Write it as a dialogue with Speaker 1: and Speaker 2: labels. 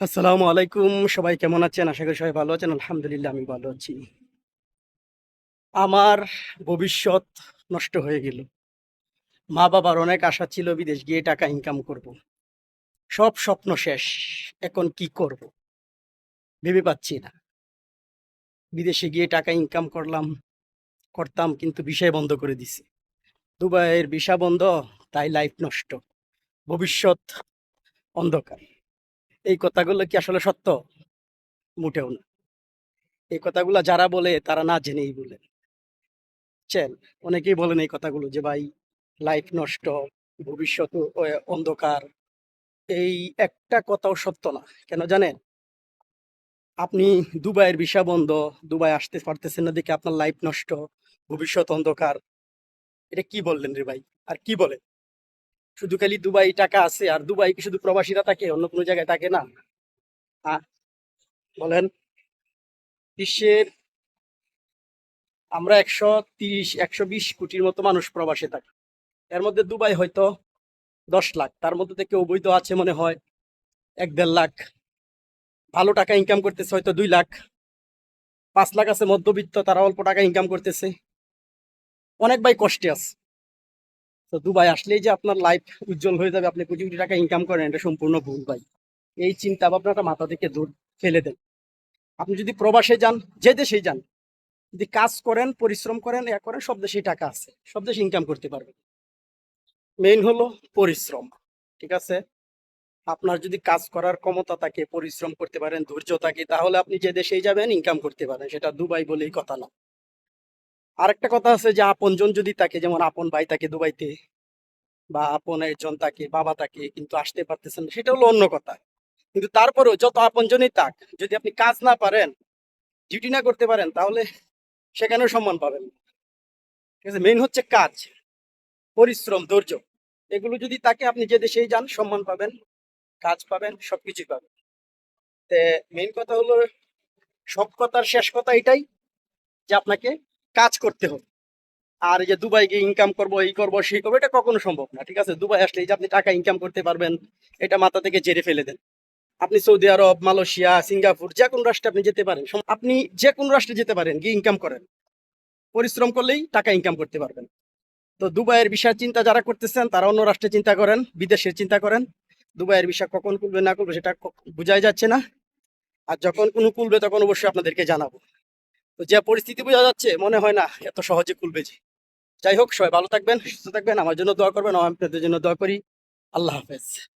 Speaker 1: আসসালামু আলাইকুম। সবাই কেমন আছেন? আশা করি সবাই ভালো আছেন। আলহামদুলিল্লাহ, আমি ভালো আছি। আমার ভবিষ্যৎ নষ্ট হয়ে গেল। মা বাবার অনেক আশা ছিল, বিদেশ গিয়ে টাকা ইনকাম করব। সব স্বপ্ন শেষ। এখন কি করব? ভেবে পাচ্ছি না। বিদেশে গিয়ে টাকা ইনকাম করলাম, করতাম, কিন্তু বিষয় বন্ধ করে দিছি। দুবাইয়ের ভিসা বন্ধ, তাই লাইফ নষ্ট। ভবিষ্যৎ অন্ধকার। এই কথাগুলো কি আসলে সত্য? মোটেও না। এই কথাগুলো যারা বলে, তারা না জেনেই বলে। চেন অনেকেই বলেন এই কথাগুলো যে, ভাই লাইফ নষ্ট, ভবিষ্যৎ অন্ধকার। এই একটা কথাও সত্য না। কেন জানেন? আপনি দুবাইয়ের ভিসা বন্ধ, দুবাই আসতে পারতেছেন না দেখে আপনার লাইফ নষ্ট, ভবিষ্যৎ অন্ধকার। এটা কি বললেন রে ভাই? আর কি বলেন? শুধু খালি দুবাই টাকা আছে, আর দুবাই কি শুধু প্রবাসীরা থাকে, অন্য কোনো জায়গায় থাকে না? বলেন। বিশ্বের আমরা একশো তিরিশ, একশো বিশ কোটির মতো মানুষ প্রবাসে থাকি। এর মধ্যে দুবাই হয়তো দশ লাখ, তার মধ্যে থেকে অবৈধ আছে মনে হয়, এক দেড় লাখ। ভালো টাকা ইনকাম করতেছে হয়তো দুই লাখ। পাঁচ লাখ আছে মধ্যবিত্ত তারা অল্প টাকা ইনকাম করতেছে। অনেক ভাই কষ্টে আছে। তো দুবাই আসলেই যে আপনার লাইফ উজ্জ্বল হয়ে যাবে, আপনি কোটি কোটি টাকা ইনকাম করেন, এটা সম্পূর্ণ ভুল ভাই। এই চিন্তা ভাবনাটা মাথা থেকে দূর ফেলে দেন। আপনি যদি প্রবাসে যান, যে দেশেই যান, যদি কাজ করেন, পরিশ্রম করেন এ করেন, সব দেশেই টাকা আছে, সব দেশে ইনকাম করতে পারবেন। মেইন হলো পরিশ্রম, ঠিক আছে? আপনার যদি কাজ করার ক্ষমতা থাকে, পরিশ্রম করতে পারেন, ধৈর্য থাকে, তাহলে আপনি যে দেশেই যাবেন ইনকাম করতে পারেন, সেটা দুবাই বলেই কথা না। আরেকটা কথা আছে যে আপনজন যদি থাকে, যেমন আপন ভাই থাকে দুবাইতে বা আপন একজন থাকে, বাবা থাকে, কিন্তু আসতে পারতেছেন সেটা হলো অন্য কথা। কিন্তু তারপরেও যত আপনজনই থাক, যদি আপনি কাজ না পারেন ডিউটি না করতে পারেন, তাহলে সেখানেও সম্মান পাবেন ঠিক আছে? মেইন হচ্ছে কাজ, পরিশ্রম, ধৈর্য। এগুলো যদি তাকে আপনি যে দেশেই যান, সম্মান পাবেন, কাজ পাবেন, সবকিছুই পাবেন। তে মেইন কথা হলো, সব কথার শেষ কথা এটাই যে আপনাকে কাজ করতে হবে। আর যে দুবাই গিয়ে ইনকাম করব, এই করব, সেই করব, এটা কখনো সম্ভব না, ঠিক আছে? দুবাই আসলে যে আপনি টাকা ইনকাম করতে পারবেন, এটা মাথা থেকে জেরে ফেলে দেন। আপনি সৌদি আরব, মালয়েশিয়া, সিঙ্গাপুর, যে কোনো রাষ্ট্রে আপনি যেতে পারেন আপনি যে কোনো রাষ্ট্রে যেতে পারেন, গিয়ে ইনকাম করেন। পরিশ্রম করলেই টাকা ইনকাম করতে পারবেন। তো দুবাইয়ের বিষয় চিন্তা যারা করতেছেন, তারা অন্য রাষ্ট্রে চিন্তা করেন, বিদেশের চিন্তা করেন। দুবাইয়ের বিষয় কখন খুলবে, না খুলবে, সেটা বোঝাই যাচ্ছে না। আর যখন কোনো খুলবে, তখন অবশ্যই আপনাদেরকে জানাব। তো যে পরিস্থিতি বোঝা যাচ্ছে, মনে হয় না, এত সহজে খুলবে যে। যাই হোক, সবাই ভালো থাকবেন, সুস্থ থাকবেন, আমার জন্য দোয়া করবেন আপনাদের জন্য দোয়া করি। আল্লাহ হাফেজ।